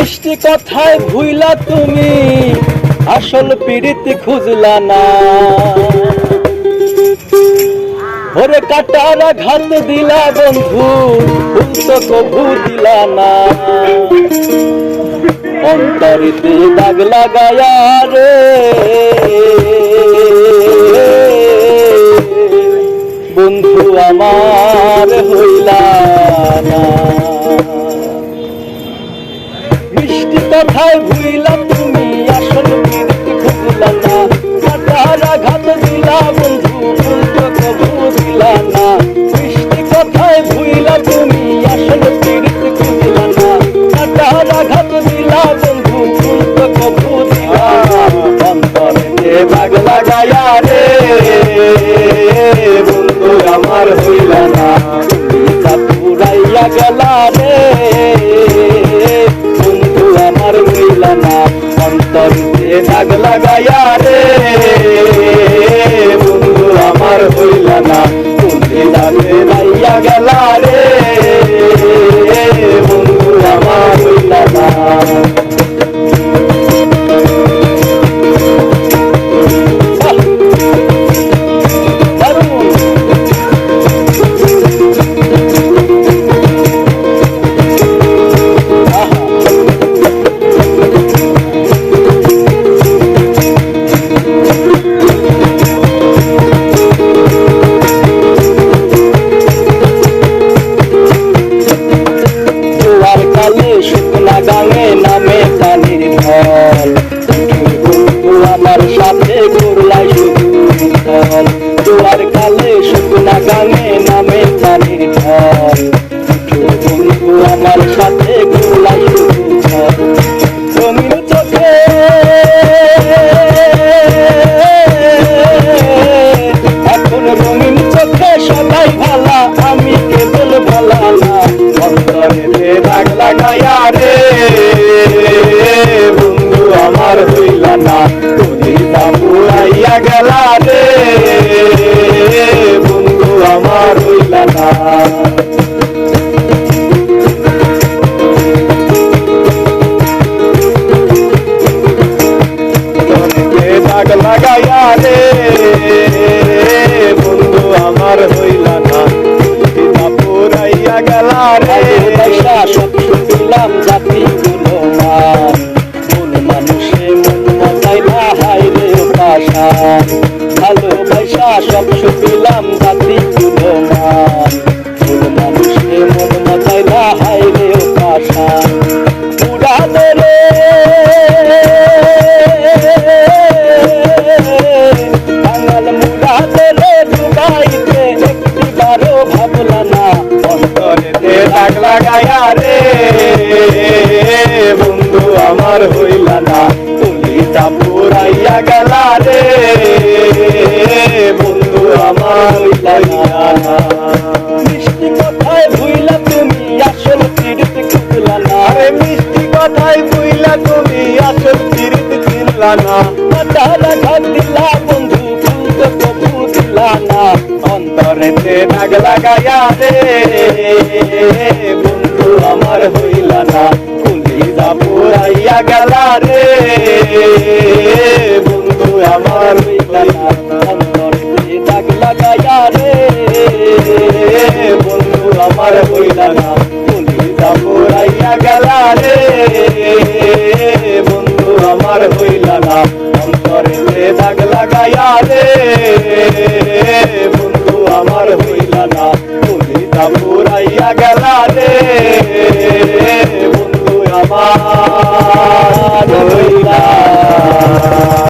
মিষ্টি কথায় ভুইলা তুমি, আসল পিড়িতে খুঁজলা না। ওরে কাটারা ঘাত দিলা বন্ধু কভু দিলা না। অন্তরিতে দাগ লাগায়া রে। বন্ধু আমার হইলা না। কথায় ভুইলা তুমি? আসল খুঁজলা না। কাটার আঘাত দিলা বন্ধু, উল্টো কবু দিলা না। মিষ্টি কথায় ভুইলা তুমি? আসল প্রীতি খুঁজলা না। কাটার আঘাত দিলা বন্ধু, উল্টো কবু দিলা না। অন্তরে বাগ লাগায়া রে, বন্ধু আমার হইলা না। পিতা পুরাইয়া গেলা রে। অন্তরতে দাগ গাঙে নামে পানির ঢল। বন্ধু আমার সাথে ঘুরলাই ঢল জোয়ার কালে শুকনা গাঙে নামে পানির ঢল। বন্ধু আমার সাথে ঘুরলাই শুধু ঢল চোখে। এখন রঙিন চোখে সবাই ভালা লাগাইয়া রে, বন্ধু আমার হইলা না। পিতা পুরাইয়া গেলা রে। শুনলাম জাতি গুলো মান মন মানুষে মন মজাইলা হাই রে পাশা ভালোবাসা সব শুনলাম জাতি গুলো মান বাঙাল মুড়ালে রে ডুবাইতে একটি ভাবলা না। অন্তরেতে দাগ লাগাইয়া রে বন্ধু আমার হইলা না। তুমি পুরাইয়া গেলা রে বন্ধু আমার হইলা না। মিষ্টি কথায় ভুইলা তুমি আসল পিড়িতে খুঁজলা না। আরে মিষ্টি কথায় ভুইলা তুমি আসল পিড়িতে না। তারা ঘর দিলা অন্তরেতে দাগ লাগাইয়া বন্ধু, আমার হইলা না কুলিদা পুরাইয়া গেলা রে। বন্ধু, আমার হইলা না অন্তরেতে দাগ লাগাইয়া রে বন্ধু, আমার হইলা না কুলিদা পুরাইয়া গেলা রে। বন্ধু, আমার হইলা না অন্তরেতে দাগ লাগাইয়া রে ఊరయ్యగలానే ముందు రమా